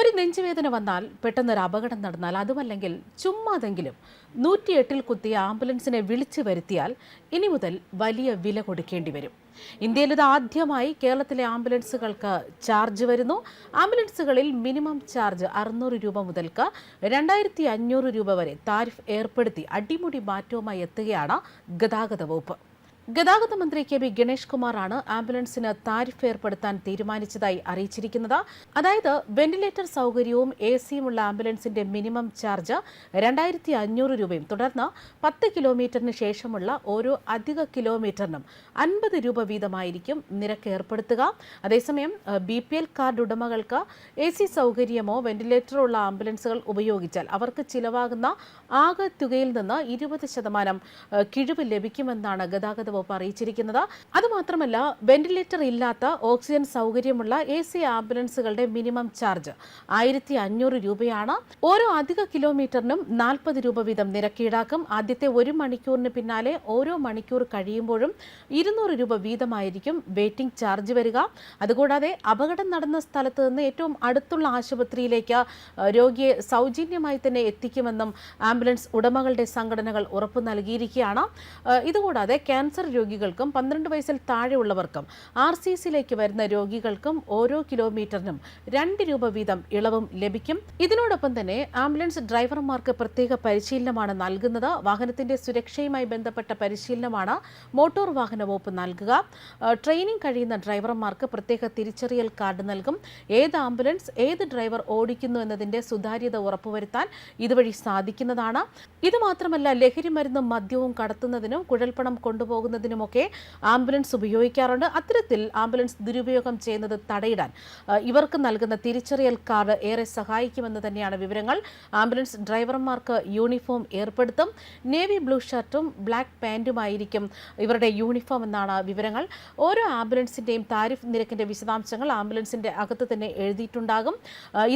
ഒരു നെഞ്ചുവേദന വന്നാൽ പെട്ടെന്നൊരു അപകടം നടന്നാൽ അതുമല്ലെങ്കിൽ ചുമ്മാതെങ്കിലും നൂറ്റിയെട്ടിൽ കുത്തിയ ആംബുലൻസിനെ വിളിച്ചു വരുത്തിയാൽ ഇനി മുതൽ വലിയ വില കൊടുക്കേണ്ടി വരും. ഇന്ത്യയിൽ ഇത് ആദ്യമായി കേരളത്തിലെ ആംബുലൻസുകൾക്ക് ചാർജ് വരുന്നു. ആംബുലൻസുകളിൽ മിനിമം ചാർജ് അറുന്നൂറ് രൂപ മുതൽക്ക് രണ്ടായിരത്തി അഞ്ഞൂറ് രൂപ വരെ താരിഫ് ഏർപ്പെടുത്തി അടിമുടി മാറ്റവുമായി എത്തുകയാണ് ഗതാഗത വകുപ്പ്. ഗതാഗത മന്ത്രി കെ ബി ഗണേഷ് കുമാറാണ് ആംബുലൻസിന് താരിഫ് ഏർപ്പെടുത്താൻ തീരുമാനിച്ചതായി അറിയിച്ചിരിക്കുന്നത്. അതായത് വെന്റിലേറ്റർ സൗകര്യവും എ സിയുമുള്ള ആംബുലൻസിന്റെ മിനിമം ചാർജ് രണ്ടായിരത്തി അഞ്ഞൂറ് രൂപയും തുടർന്ന് പത്ത് കിലോമീറ്ററിന് ശേഷമുള്ള ഓരോ അധിക കിലോമീറ്ററിനും അൻപത് രൂപ വീതമായിരിക്കും നിരക്ക് ഏർപ്പെടുത്തുക. അതേസമയം ബി പി എൽ കാർഡ് ഉടമകൾക്ക് എ സി സൗകര്യമോ വെന്റിലേറ്ററോ ഉള്ള ആംബുലൻസുകൾ ഉപയോഗിച്ചാൽ അവർക്ക് ചിലവാകുന്ന ആകെ തുകയിൽ നിന്ന് ഇരുപത് ശതമാനം കിഴിവ് ലഭിക്കുമെന്നാണ് ഗതാഗത വകുപ്പ് അറിയിച്ചിരിക്കുന്നത്. അതുമാത്രമല്ല വെന്റിലേറ്റർ ഇല്ലാത്ത ഓക്സിജൻ സൗകര്യമുള്ള എ സി ആംബുലൻസുകളുടെ മിനിമം ചാർജ് ആയിരത്തി അഞ്ഞൂറ് രൂപയാണ്. ഓരോ അധിക കിലോമീറ്ററിനും നാൽപ്പത് രൂപ വീതം നിരക്ക് ഈടാക്കും ആദ്യത്തെ ഒരു മണിക്കൂറിന് പിന്നാലെ ഓരോ മണിക്കൂർ കഴിയുമ്പോഴും ഇരുന്നൂറ് രൂപ വീതമായിരിക്കും വെയിറ്റിംഗ് ചാർജ് വരിക. അതുകൂടാതെ അപകടം നടന്ന സ്ഥലത്ത് നിന്ന് ഏറ്റവും അടുത്തുള്ള ആശുപത്രിയിലേക്ക് രോഗിയെ സൗജന്യമായി തന്നെ എത്തിക്കുമെന്നും ആംബുലൻസ് ഉടമകളുടെ സംഘടനകൾ ഉറപ്പു നൽകിയിരിക്കുകയാണ്. ഇതുകൂടാതെ ക്യാൻസർ രോഗികൾക്കും പന്ത്രണ്ട് വയസ്സിൽ താഴെയുള്ളവർക്കും ആർ സി സിയിലേക്ക് വരുന്ന രോഗികൾക്കും ഓരോ കിലോമീറ്ററിനും രണ്ട് രൂപ വീതം ഇളവും ലഭിക്കും. ഇതിനോടൊപ്പം തന്നെ ആംബുലൻസ് ഡ്രൈവർമാർക്ക് പ്രത്യേക പരിശീലനമാണ് നൽകുന്നത്. വാഹനത്തിന്റെ സുരക്ഷയുമായി ബന്ധപ്പെട്ട പരിശീലനമാണ് മോട്ടോർ വാഹന വകുപ്പ് നൽകുക. ട്രെയിനിങ് കഴിയുന്ന ഡ്രൈവർമാർക്ക് പ്രത്യേക തിരിച്ചറിയൽ കാർഡ് നൽകും. ഏത് ആംബുലൻസ് ഏത് ഡ്രൈവർ ഓടിക്കുന്നു എന്നതിന്റെ സുതാര്യത ഉറപ്പുവരുത്താൻ ഇതുവഴി സാധിക്കുന്നതാണ്. ഇത് മാത്രമല്ല ലഹരി മരുന്നും മദ്യവും കടത്തുന്നതിനും കുഴൽപ്പണം കൊണ്ടുപോകുന്നതിനുമൊക്കെ ആംബുലൻസ് ഉപയോഗിക്കാറുണ്ട്. അത്തരത്തിൽ ആംബുലൻസ് ദുരുപയോഗം ചെയ്യുന്നത് തടയിടാൻ ഇവർക്ക് നൽകുന്ന തിരിച്ചറിയൽ കാർഡ് ഏറെ സഹായിക്കുമെന്ന് തന്നെയാണ് വിവരങ്ങൾ. ആംബുലൻസ് ഡ്രൈവർമാർക്ക് യൂണിഫോം ഏർപ്പെടുത്തും നേവി ബ്ലൂ ഷർട്ടും ബ്ലാക്ക് പാന്റുമായിരിക്കും ഇവരുടെ യൂണിഫോം എന്നാണ് വിവരങ്ങൾ. ഓരോ ആംബുലൻസിന്റെയും താരിഫ് നിരക്കിന്റെ വിശദാംശങ്ങൾ ആംബുലൻസിന്റെ അകത്ത് തന്നെ എഴുതിയിട്ടുണ്ടാകും.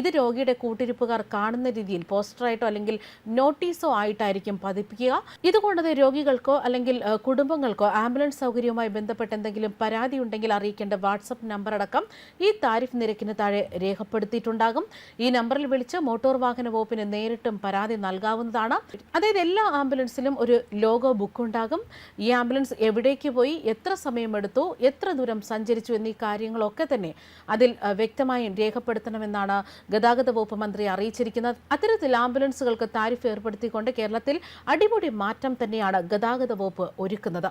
ഇത് രോഗിയുടെ കൂട്ടിരിപ്പുകാർ കാണുന്ന രീതിയിൽ പോസ്റ്ററായിട്ടോ അല്ലെങ്കിൽ നോട്ടീസോ ആയിട്ടായിരിക്കും പതിപ്പിക്കുക. ഇതുകൊണ്ട് രോഗികൾക്കോ അല്ലെങ്കിൽ കുടുംബങ്ങൾക്കോ ആംബുലൻസ് സൗകര്യവുമായി ബന്ധപ്പെട്ട് എന്തെങ്കിലും പരാതി ഉണ്ടെങ്കിൽ അറിയിക്കേണ്ട വാട്സപ്പ് നമ്പർ അടക്കം ഈ താരിഫ് നിരക്കിന് താഴെ രേഖപ്പെടുത്തിയിട്ടുണ്ടാകും. ഈ നമ്പറിൽ വിളിച്ച് മോട്ടോർ വാഹന വകുപ്പിന് നേരിട്ടും പരാതി നൽകാവുന്നതാണ്. അതായത് എല്ലാ ആംബുലൻസിലും ഒരു ലോഗോ ബുക്ക് ഉണ്ടാകും. ഈ ആംബുലൻസ് എവിടേക്ക് പോയി എത്ര സമയമെടുത്തു എത്ര ദൂരം സഞ്ചരിച്ചു എന്നീ കാര്യങ്ങളൊക്കെ തന്നെ അതിൽ വ്യക്തമായും രേഖപ്പെടുത്തണമെന്നാണ് ഗതാഗത വകുപ്പ് മന്ത്രി അറിയിച്ചിരിക്കുന്നത്. അത്തരത്തിൽ ആംബുലൻസുകൾക്ക് താരിഫ് ഏർപ്പെടുത്തിക്കൊണ്ട് കേരളത്തിൽ അടിമുടി മാറ്റം തന്നെയാണ് ഗതാഗത വകുപ്പ് ഒരുക്കുന്നത്.